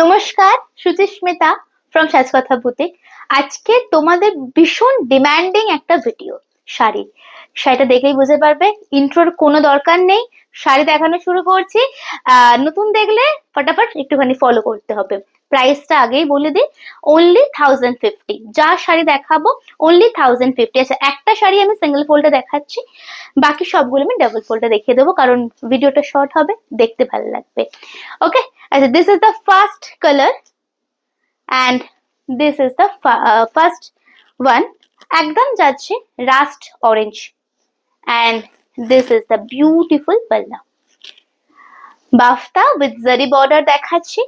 নমস্কার, সুচিস্মিতা ফ্রম সাজকথা বুতে আজকে তোমাদের ভীষণ ডিমান্ডিং একটা ভিডিও শাড়ি। শাড়িটা দেখেই বুঝতে পারবে ইন্ট্রোর কোনো দরকার নেই, শাড়ি দেখানো শুরু করছি। নতুন দেখলে ফটাফট একটুখানি ফলো করতে হবে। প্রাইসটা আগেই বলে দিই অনলি থাউজেন্ড ফিফটি যা শাড়ি দেখাবো অনলি থাউজেন্ড ফিফটি আচ্ছা একটা শাড়ি আমি সিঙ্গেল ফোল্ডে দেখাচ্ছি, বাকি সবগুলো আমি ডাবল ফোল্ডে দেখিয়ে দেবো, কারণ ভিডিওটা শর্ট হবে, দেখতে ভালো লাগবে। ওকে আচ্ছা this is the first colour and this is the first one একদম যাচ্ছে rust orange and this is the beautiful পাল্লা বাফতা উইথ জারি বর্ডার দেখাচ্ছি।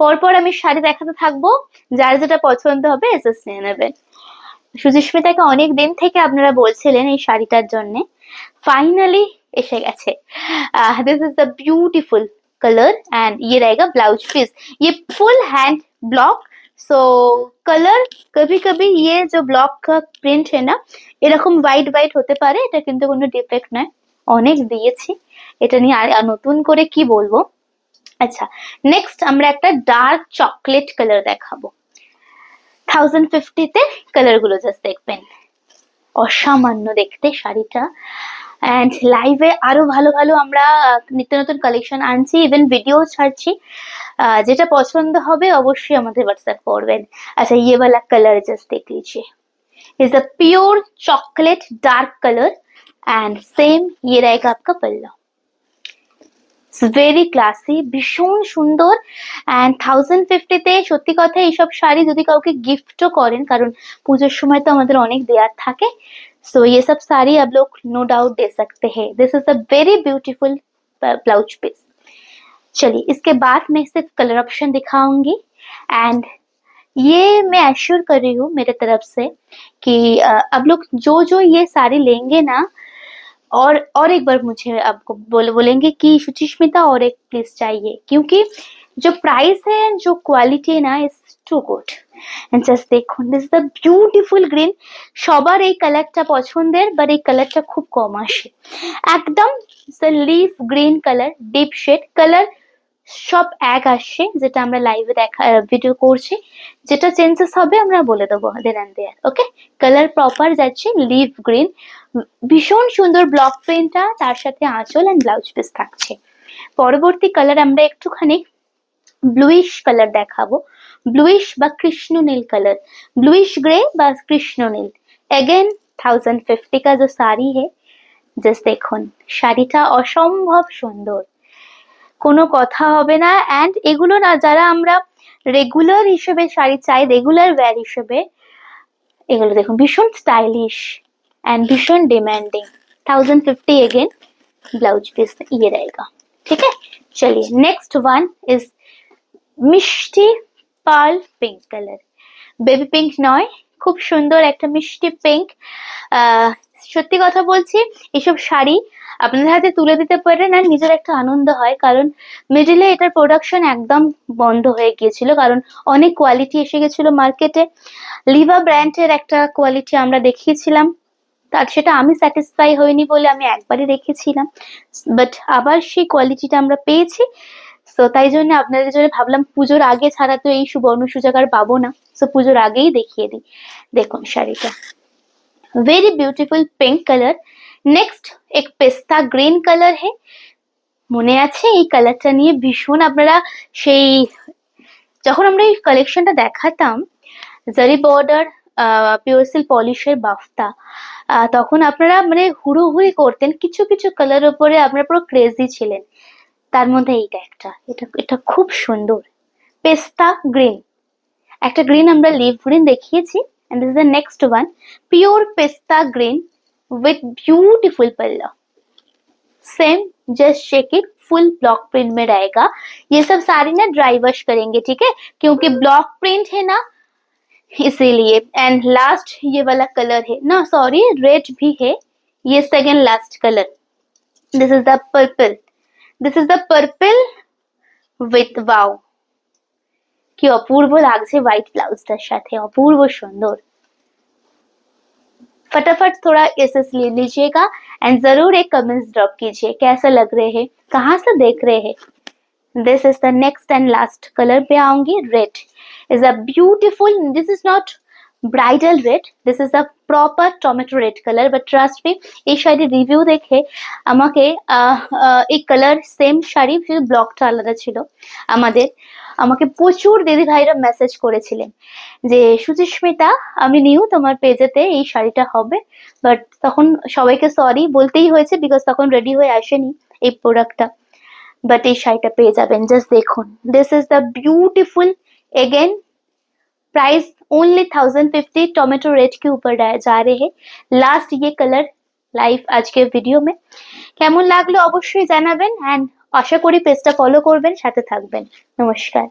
পরপর আমি শাড়ি দেখাতে থাকবো যার যেটা পছন্দ হবে এসএস নিয়ে নেবেন সুচিস্মিতাকে অনেক দিন থেকে আপনারা বলছিলেন এই শাড়িটার জন্য ফাইনালি এসে গেছে this is the beautiful colour and ये रहेगा ब्लाउज पीस ये full hand block so colour कभी कभी ये जो ब्लॉक का প্রিন্ট है না এরকম হোয়াইট হোয়াইট হতে পারে এটা কিন্তু কোনো ডিফেক্ট নয় অনেক দিয়েছি এটা নিয়ে আর আর নতুন করে কি বলবো আচ্ছা নেক্সট আমরা একটা ডার্ক চকলেট কালার দেখাবো থাউজেন্ড ফিফটিতে কালারগুলো জাস্ট দেখবেন অসামান্য দেখতে শাড়িটা অ্যান্ড লাইভে আরো ভালো ভালো আমরা আহ, নিত্য নতুন কালেকশন আনছি ইভেন ভিডিও ছাড়ছি আহ, যেটা পছন্দ হবে অবশ্যই আমাদের হোয়াটসঅ্যাপ করবেন আচ্ছা ये वाला कलर जस्ट देख लीजिए is a pure chocolate dark colour and same ये रहेगा आपका पल्ला ভেরি ক্লাসি ভীষণ সুন্দর অ্যান্ড থাউজেন্ড ফিফটিতে সত্যি কথা এইসব শাড়ি যদি কাউকে গিফটও করেন কারণ পুজোর সময় তো আমাদের অনেক দেয়ার থাকে सो ये सब साड़ी आप लोग नो डाउट दे सकते हैं this is a very beautiful blouse piece चलिए इसके बाद मैं सिर्फ कलर ऑप्शन दिखाऊंगी एंड ये मैं एश्योर कर रही हूँ मेरे तरफ से कि अ, अब लोग जो जो ये साड़ी लेंगे ना और और एक बार मुझे आपको बोल बोलेंगे कि सुचिस्मिता और एक प्लीज चाहिए क्योंकि जो प्राइस है जो क्वालिटी है ना is too good and just দেখুন দিস দ্য বিউটিফুল গ্রিন সবার এই কালারটা পছন্দের বাট এই কালারটা খুব কম আসে একদম leaf green colour deep shade colour সব এক আসছে যেটা আমরা লাইভে দেখা ভিডিও করছি। যেটা চেঞ্জেস হবে, আমরা বলে দেবো then there okay colour proper যাচ্ছে লিভ গ্রিন ভীষণ সুন্দর ব্লক প্রিন্টটা তার সাথে আঁচল অ্যান্ড ব্লাউজ পিস থাকছে। পরবর্তী কালার আমরা একটুখানি ব্লুইশ কালার দেখাবো। ব্লুইশ বা কৃষ্ণ নীল কালার ব্লুইশ গ্রে বা কৃষ্ণ নীল। এগেন থাউজেন্ড ফিফটি কা যে শাড়ি হে জাস্ট দেখুন, শাড়িটা অসম্ভব সুন্দর। কোনো কথা হবে না অ্যান্ড এগুলো না যারা আমরা রেগুলার হিসেবে শাড়ি চাই রেগুলার ওয়্যার হিসেবে এগুলো দেখুন ভীষণ স্টাইলিশ एंड भीषण demanding thousand fifty again blouse piece ये रहेगा ठीक है चलिए नेक्स्ट वन इज মিষ্টি pearl pink colour baby pink নয় খুব সুন্দর একটা মিষ্টি পিঙ্ক সত্যি কথা বলছি, এসব শাড়ি আপনাদের হাতে তুলে দিতে পারেন আর নিজের একটা আনন্দ হয়। কারণ মিডিলে এটার প্রোডাকশন একদম বন্ধ হয়ে গিয়েছিল। কারণ অনেক কোয়ালিটি এসে গেছিল মার্কেটে লিভা ব্র্যান্ডের একটা কোয়ালিটি আমরা দেখিয়েছিলাম। তার সেটা আমি স্যাটিসফাই হইনি বলে আমি একবারই রেখেছিলাম বাট আবার সেই কোয়ালিটিটা আমরা পেয়েছি। তো তাই জন্য আপনাদের জন্য ভাবলাম পুজোর আগে ছাড়া তো এই সুবর্ণ সুযোগ আর পাবো না। তো পুজোর আগেই দেখিয়ে দিই। দেখুন শাড়িটা। Very beautiful pink colour next এক পেস্তা গ্রিন কালার হে মনে আছে এই কালারটা নিয়ে? ভীষণ আপনারা সেই, যখন আমরা এই কালেকশনটা দেখাতাম, জারি বর্ডার পিওরসিল পলিশের বাফতা তখন আপনারা মানে হুড়োহুড়ি করতেন। কিছু কিছু কালার উপরে আপনারা পুরো ক্রেজি ছিলেন। তার মধ্যে এইটা একটা। এটা এটা খুব সুন্দর। পেস্তা গ্রিন একটা গ্রিন আমরা লিভ গ্রিন দেখিয়েছি। and this is the next one. Pure pista green with beautiful पल्ला same just shake it full block print में रहेगा. ये सब सारी ना ड्राई वॉश करेंगे, ठीक है? क्योंकि ब्लॉक प्रिंट है ना, इसीलिए. एंड लास्ट ये वाला कलर है. ना सॉरी रेड भी है. ये second last colour this is the purple this is the purple with wow কি অপূর্ব লাগছে হোয়াইট ব্লাউজটার সাথে অপূর্ব সুন্দর फटाफट थोड़ा एस ले लीजिएगा एंड जरूर एक कमेंट्स ड्रॉप कीजिए कैसा लग रहे हैं कहाँ से देख रहे हैं this is the next and last color पे आऊंगी red is a beautiful this is not bridal red this is the proper tomato red colour but trust me এই শাড়ির রিভিউ দেখে আমাকে এই কালার সেম শাড়ি, শুধু ব্লকটা আলাদা ছিল আমাদের। আমাকে প্রচুর দিদি ভাইরা মেসেজ করেছিলেন যে, সুচিস্মিতা, আমি নিউ তোমার পেজেতে এই শাড়িটা হবে। বাট তখন সবাইকে সরি বলতেই হয়েছে বিকজ তখন রেডি হয়ে আসেনি এই প্রোডাক্টটা বাট এই শাড়িটা পেয়ে যাবেন জাস্ট দেখুন। This is the beautiful again price only thousand fifty tomato red के ऊपर डा- जा रहे हैं লাস্ট ये কালার লাইভ আজকের ভিডিও মে কেমন লাগলো অবশ্যই জানাবেন অ্যান্ড আশা করি পেজটা ফলো করবেন সাথে থাকবেন নমস্কার